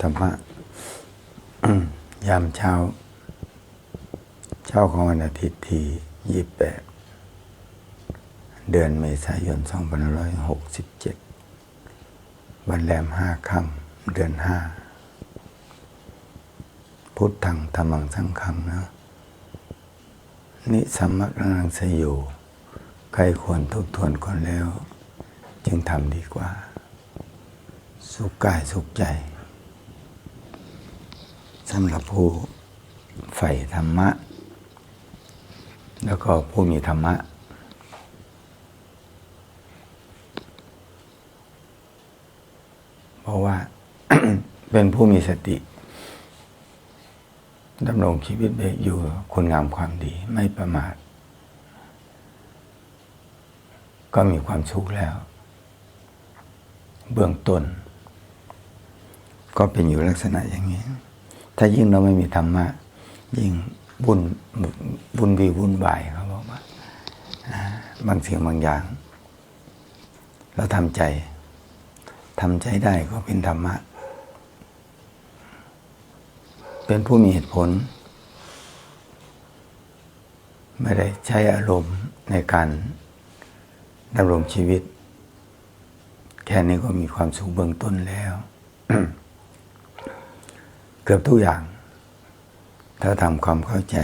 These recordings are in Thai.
ธรรมะยามเช้า เช้าของวันอาทิตย์ที่ยี่แปดเดือนเมษายน2567วันแรมห้าค่ำเดือนห้าพุทธังธรรมังสังฆังนะนิสัมมะนังสยโยใครควรทบทวนก่อนแล้ว จึงทำดีกว่า สุขกายสุขใจำหรับผู้ใฝ่ธรรมะ แล้วก็ผู้มีธรรมะ เพราะว่าเป็นผู้มีสติดำรงชีวิตอยู่คุณงามความดีไม่ประมาท ก็มีความสุขแล้ว เบื้องต้น ก็เป็นอยู่ลักษณะอย่างนี้ ถ้ายิ่งเราไม่มีธรรมะ ยิ่งบุญบุญวีวุ่นวายเขาบอกว่าบางสิ่งบางอย่าง เราทำใจทำใจได้ก็เป็นธรรมะ เป็นผู้มีเหตุผล ไม่ได้ใช้อารมณ์ในการดำรงชีวิต แค่นี้ก็มีความสุขเบื้องต้นแล้ว เกือบทุกอย่าง ถ้าทำความเข้าใจ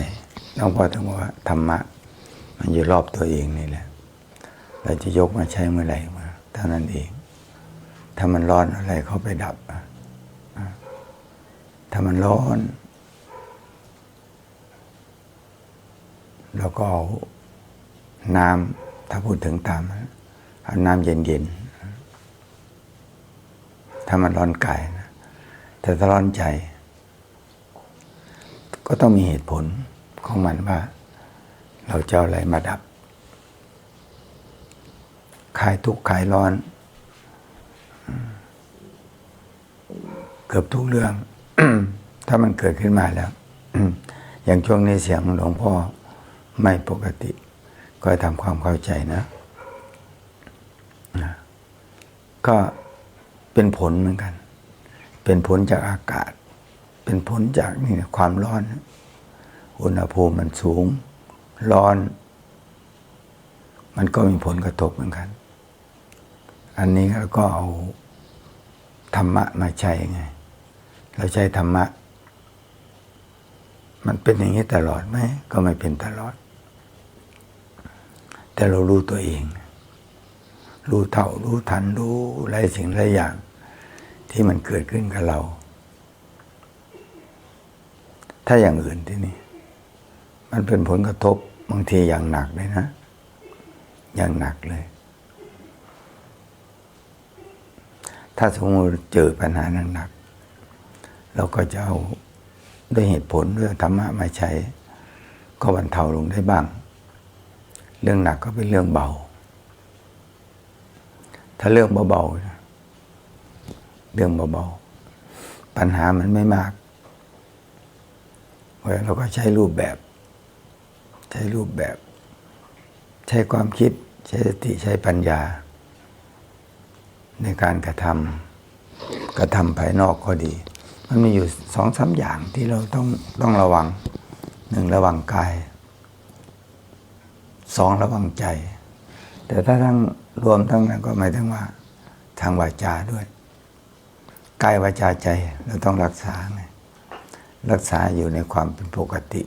ต้องพอถึงว่าธรรมะ มันอยู่รอบตัวเองนี่แหละ เราจะยกมาใช้เมื่อไหร่มาเท่านั้นเอง ถ้ามันร้อนอะไรเข้าไปดับ ถ้ามันร้อนแล้วก็เอาน้ำถ้าพูดถึงตามเอาน้ำเย็นๆถ้ามันร้อนกายนะแต่ถ้าร้อนใจ ก็ต้องมีเหตุผลของมันว่า เราจะอาอะไรมาดับคลายทุกข์คลายร้อน เกือบทุกเรื่อง ถ้ามันเกิดขึ้นมาแล้วอย่างช่วงนี้เสียงหลวงพ่อไม่ปกติ ก็ทำความเข้าใจนะ ก็เป็นผลเหมือนกัน เป็นผลจากอากาศ เป็นผลจากนี่ความร้อน อุณหภูมิมันสูง ร้อน มันก็มีผลกระทบเหมือนกัน อันนี้เราก็เอาธรรมะมาใช้ไง เราใช้ธรรมะ มันเป็นอย่างนี้ตลอดไหม ก็ไม่เป็นตลอด แต่เรารู้ตัวเอง รู้เท่ารู้ทันรู้หลายสิ่งหลายอย่าง ที่มันเกิดขึ้นกับเรา ถ้าอย่างอื่นที่นี่มันเป็นผลกระทบบางทีอย่างหนักเลยนะ อย่างหนักเลย ถ้าสมมติเจอปัญหาหนักๆเราก็จะเอาด้วยเหตุผลด้วยธรรมะมาใช้ ก็บรรเทาลงได้บ้าง เรื่องหนักก็เป็นเรื่องเบา ถ้าเรื่องเบาๆเรื่องเบาๆปัญหามันไม่มาก เวลาเราก็ใช้รูปแบบ ใช้รูปแบบ ใช้ความคิด ใช้สติใช้ปัญญา ในการกระทำกระทำภายนอกก็ดี มันมีอยู่สองสาอย่างที่เราต้องต้องระวังหนึ่งระวังกายสองระวังใจ แต่ถ้าทั้งรวมทั้งนั้นก็หมายถึงว่า ทางวาจาด้วยกายวาจาใจเราต้องรักษาไง รักษาอยู่ในความเป็นปกติ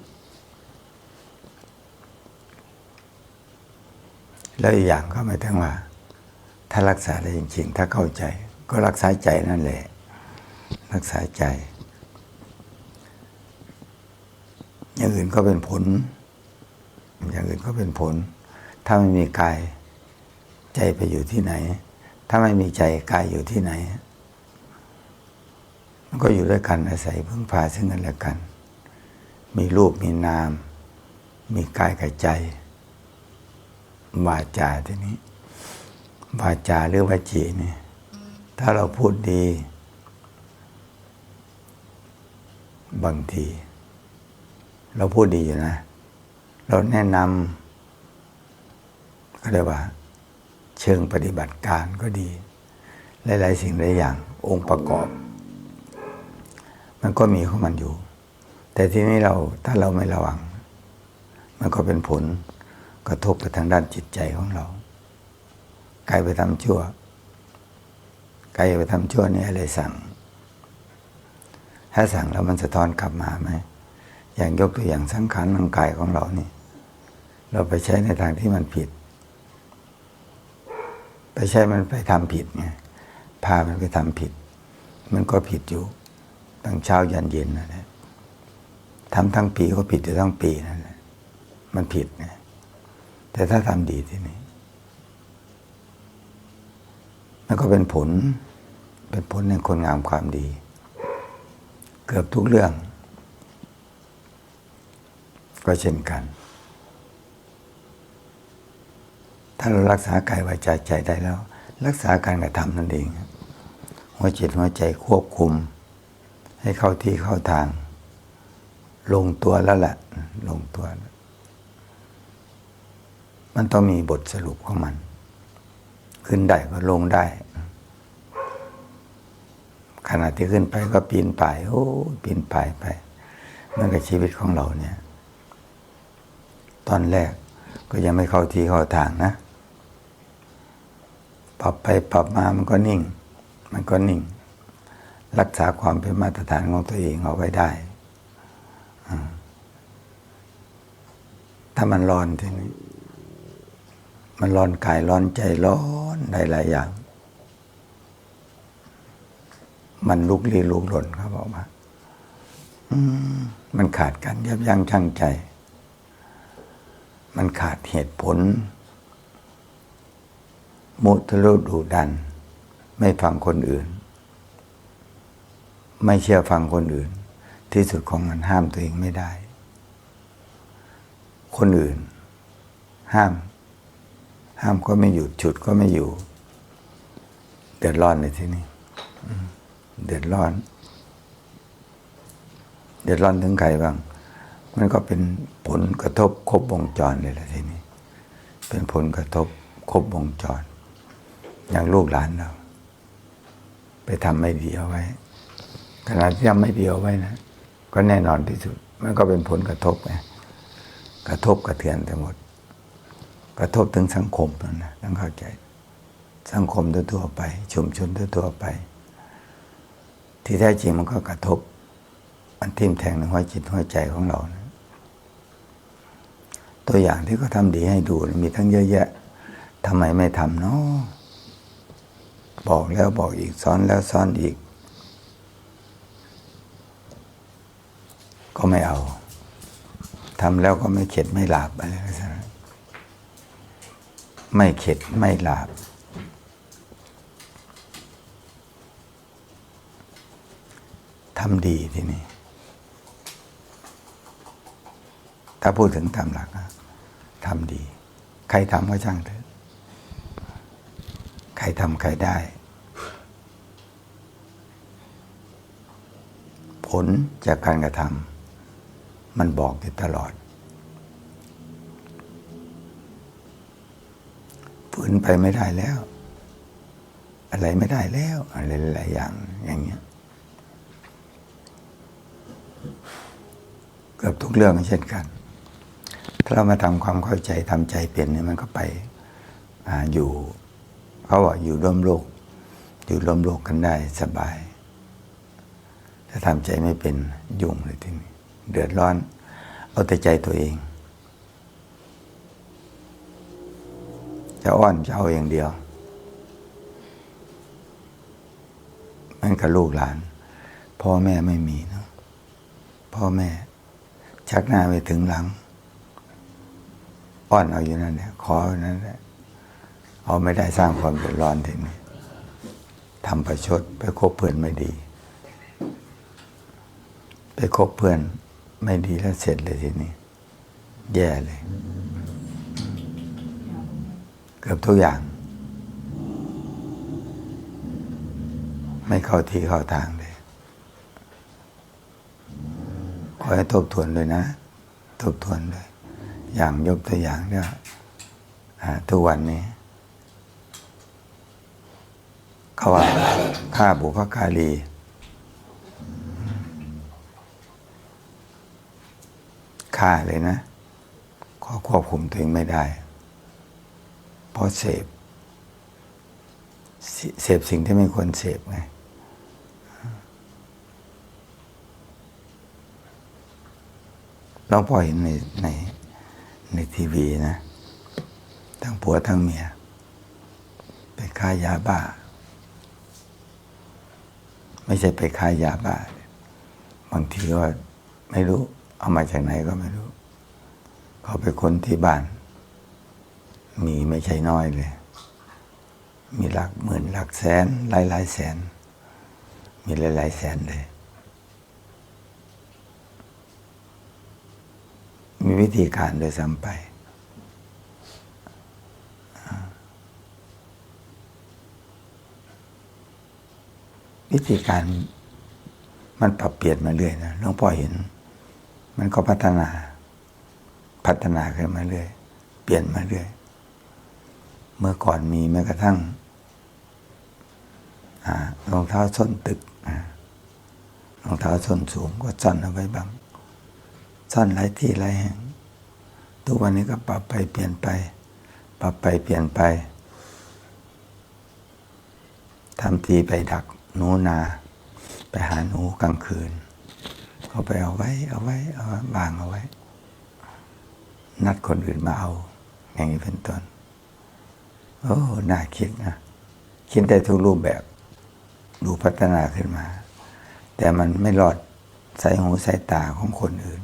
แล้วอีกอย่างก็หมายถึงว่า ถ้ารักษาได้จริง ๆ ถ้าเข้าใจ ก็รักษาใจนั่นแหละ รักษาใจ อย่างอื่นก็เป็นผล อย่างอื่นก็เป็นผล ถ้าไม่มีกายใจไปอยู่ที่ไหน ถ้าไม่มีใจกายอยู่ที่ไหนมัน ก็อยู่ด้วยกันอาศัยพึ่งพาซึ่งกันและกัน มีรูปมีนาม มีกายกับใจวาจาทีนี้วาจาหรือวาจีนี่ถ้าเราพูดดี บางที เราพูดดีอยู่นะ เราแนะนำก็เรียกว่า เชิงปฏิบัติการก็ดี หลาย ๆ สิ่งหลายอย่างองค์ประกอบ มันก็มีของมันอยู่ แต่ที่นี้เราถ้าเราไม่ระวัง มันก็เป็นผลกระทบไปทางด้านจิตใจของเรากายไปทำชั่วกายไปทำชั่วนี่อะไรสั่ง ถ้าสั่งแล้วมันสะท้อนกลับมาไหมอย่างยกตัวอย่างสังขารร่างกายของเรานี่ เราไปใช้ในทางที่มันผิด ไปใช้มันไปทำผิดไงพามันไปทำผิด มันก็ผิดอยู่ ตั้งเช้ายันเย็นนั่นแหละทำทั้งปีก็ผิดอยู่ทั้งปีนั่นแหละมันผิดไงแต่ถ้าทำดีทีนี้มันก็เป็นผล เป็นผลในคนงามความดี เกือบทุกเรื่อง ก็เช่นกัน ถ้าเรารักษากายวาจาใจได้แล้ว รักษาการกระทำนั่นเอง หัวจิตหัวใจควบคุม ให้เข้าที่เข้าทาง ลงตัวแล้วแหละ ลงตัว มันต้องมีบทสรุปของมัน ขึ้นได้ก็ลงได้ ขณะที่ขึ้นไปก็ปีนป่ายโอ้ปีนป่ายไปมันกับชีวิตของเราเนี่ย ตอนแรกก็ยังไม่เข้าที่เข้าทางนะ ปรับไปปรับมามันก็นิ่ง มันก็นิ่ง รักษาความเป็นมาตรฐานของตัวเองเอาไว้ได้ ถ้ามันร้อนทีนี้ มันร้อนกายร้อนใจร้อนหลายอย่าง มันลุกลี้ลุกหล่นครับบอกว่าอมมันขาดการยับยั้งชั่งใจ มันขาดเหตุผล มุทะลุดุดัน ไม่ฟังคนอื่น ไม่เชื่อฟังคนอื่น ที่สุดของมันห้ามตัวเองไม่ได้ คนอื่น ห้าม ห้ามก็ไม่หยุดฉุดก็ไม่อยู่ เดือดร้อนในที่นี้เดือดร้อน เดือดร้อนถึงใครบ้าง มันก็เป็นผลกระทบครบวงจรเลยละทีนี้ เป็นผลกระทบครบวงจร อย่างลูกหลานเรา ไปทำไม่ดีเอาไว้ ขณะที่ทำไม่เดีเอาไว้นะ ก็แน่นอนที่สุด มันก็เป็นผลกระทบไงกระทบกระเทือนทั้งหมด กระทบถึงสังคมนั่นนะต้องเข้าใจ สังคมทั่วๆไป ชุมชนทั่วๆไป ที่แท้จริงมันก็กระทบ มันทิ่มแทงในหัวจิตหัวใจของเรานะตัวอย่างที่เขาทำดีให้ดูมีทั้งเยอะแยะทำไมไม่ทำเนาะบอกแล้วบอกอีกสอนแล้วสอนอีก ก็ไม่เอาทำแล้วก็ไม่เข็ดไม่หลาบอะไรก็นั้นไม่เข็ดไม่หลาบ ทำดีที่นี่ ถ้าพูดถึงตามหลักนะทำดี ใครทำก็ช่างเถอะ ใครทำใครได้ ผลจากการกระทำ มันบอกอยู่ตลอด ฝืนไปไม่ได้แล้ว อะไรไม่ได้แล้ว อะไรหลายอย่างอย่างเงี้ยเกือบทุกเรื่องเช่นกัน ถ้าเรามาทำความเข้าใจทำใจเป็นเนี่ยมันก็ไปออยู่เขาบอกอยู่ร่วมโลก อยู่ร่วมโลกกันได้สบาย ถ้าทำใจไม่เป็นยุ่งเลยทีนี้ เดือดร้อน เอาแต่ใจตัวเอง จะอ้อนจะเอาอย่างเดียวมันกับลูกหลาน พ่อแม่ไม่มีนะพ่อแม่ ชักหน้าไปถึงหลัง อ้อนเอาอยู่นั่นแหละขออยู่นั่นแหละเอาไม่ได้สร้างความเดือดร้อนทีนี้ทำประชดไปคบเพื่อนไม่ดี ไปคบเพื่อน ไม่ดีแล้วเสร็จเลยทีนี้ แย่เลย เกือบทุกอย่าง ไม่เข้าที่เข้าทางเลยขอให้ทบทวนเลยนะ ทบทวนเลย อย่างยกตัวอย่างเนี่ยทุกวันนี้เขาว่าฆ่าบุพการี ฆ่าเลยนะขอควบคุมตัวเองไม่ได้ เพราะเสพ เสพสิ่งที่ไม่ควรเสพไงหลวงพ่อเห็นในในในทีวีนะ ทั้งผัวทั้งเมียไปค้ายาบ้า ไม่ใช่ไปค้ายาบ้า บางทีก็ไม่รู้ เอามาจากไหนก็ไม่รู้ เขาไปคนที่บ้าน มีไม่ใช่น้อยเลย มีหลักหมื่นหลักแสน หลายหลายแสน มีหลายหลายแสนเลย มีวิธีการโดยซ้ำไปวิธีการมันปรับเปลี่ยนมาเรื่อยนะหลวงพ่อเห็น มันก็พัฒนา พัฒนาขึ้นมาเรื่อย เปลี่ยนมาเรื่อย เมื่อก่อนมีแม้กระทั่งรองเท้าส้นตึกรองเท้าส้นสูงก็ซ่อนเอาไว้บ้างซ่อนหลายที่หลายแห่ง ทุกวันนี้ก็ปรับไปเปลี่ยนไป ปรับไปเปลี่ยนไปทำทีไปดักหนูนา ไปหาหนูกลางคืน เขาไปเอาไว้ เอาไว้เอาวางเอาไว้ นัดคนอื่นมาเอา อย่างนี้เป็นต้นโอ้น่าคิดนะคิดได้ทุกรูปแบบ ดูพัฒนาขึ้นมา แต่มันไม่รอดสายหูสายตาของคนอื่น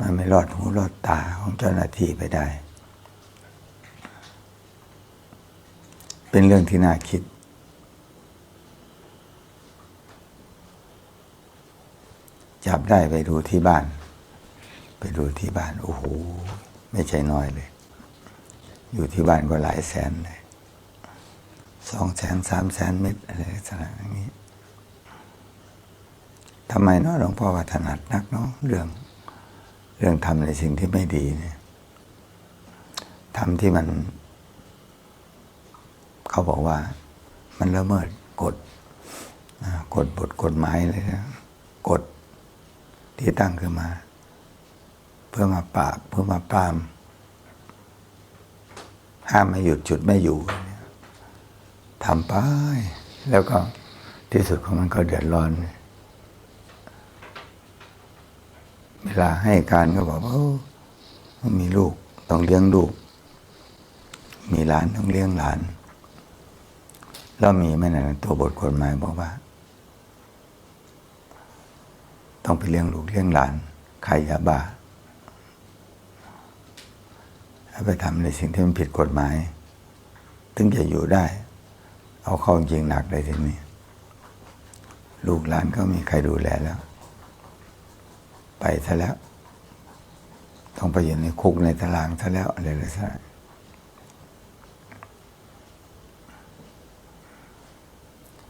มันไม่รอดหูรอดตาของเจ้าหน้าที่ไปได้ เป็นเรื่องที่น่าคิด จับได้ไปดูที่บ้าน ไปดูที่บ้าน โอ้โห ไม่ใช่น้อยเลย อยู่ที่บ้านก็หลายแสนเลยสองแสนสามแสนเม็ดอะไรลักษณะอย่างนี้ทำไมเนาะหลวงพ่อว่าถนัดนักเนาะเรื่อง เรื่องทำในสิ่งที่ไม่ดีเนี่ยทำที่มัน เขาบอกว่า มันละเมิดกฎกฎบทกฎหมายเลยนะกฎ ที่ตั้งขึ้นมา เพื่อมาปราบเพื่อมาปราม ห้ามไม่หยุดจุดไม่อยู่ทำไป แล้วก็ที่สุดของมันก็เดือดร้อน เวลาให้การก็บอกว่ามีลูกต้องเลี้ยงลูก มีหลานต้องเลี้ยงหลาน แล้วมีไหมนะตัวบทกฎหมายบอกว่า ต้องไปเลี้ยงลูกเลี้ยงหลานขายยาบ้าถ้าไปทำในสิ่งที่มันผิดกฎหมาย ถึงจะอยู่ได้ เอาเข้าจริงหนักเลยทีนี้ ลูกหลานก็มีใครดูแลแล้ว ไปซะแล้ว ต้องไปอยู่ในคุกในตารางซะแล้วอะไรเลยซะ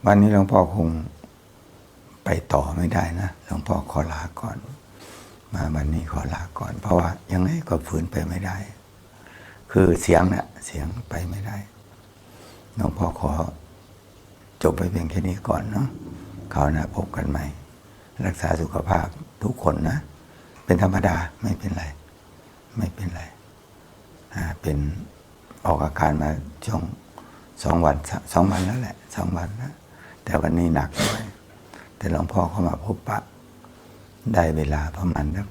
วันนี้หลวงพ่อคง ไปต่อไม่ได้นะหลวงพ่อขอลาก่อน มาวันนี้ขอลาก่อน เพราะว่ายังไงก็ฝืนไปไม่ได้ คือเสียงนะ่ะเสียงไปไม่ได้หลวงพ่อขอจบไปเพียงแค่นี้ก่อนเนาะคราวหน้าพบกันใหม่ รักษาสุขภาพทุกคนนะ เป็นธรรมดาไม่เป็นไร ไม่เป็นไรอ่าเป็นออกอาการมาช่วงสองวันสองวันแล้วแหละสองวันแล้วแต่วันนี้หนักหน่อย แต่หลวงพ่อเข้ามาพบปะ ได้เวลาประมาณสัก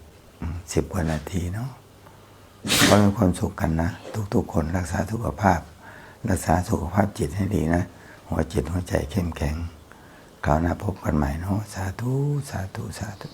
สิบกว่านาทีเนาะก็มีความสุขกันนะ ทุกๆ คนรักษาสุขภาพ รักษาสุขภาพจิตให้ดีนะ หัวจิตหัวใจเข้มแข็งคราวหน้าพบกันใหม่เนาะสาธุ สาธุ สาธุ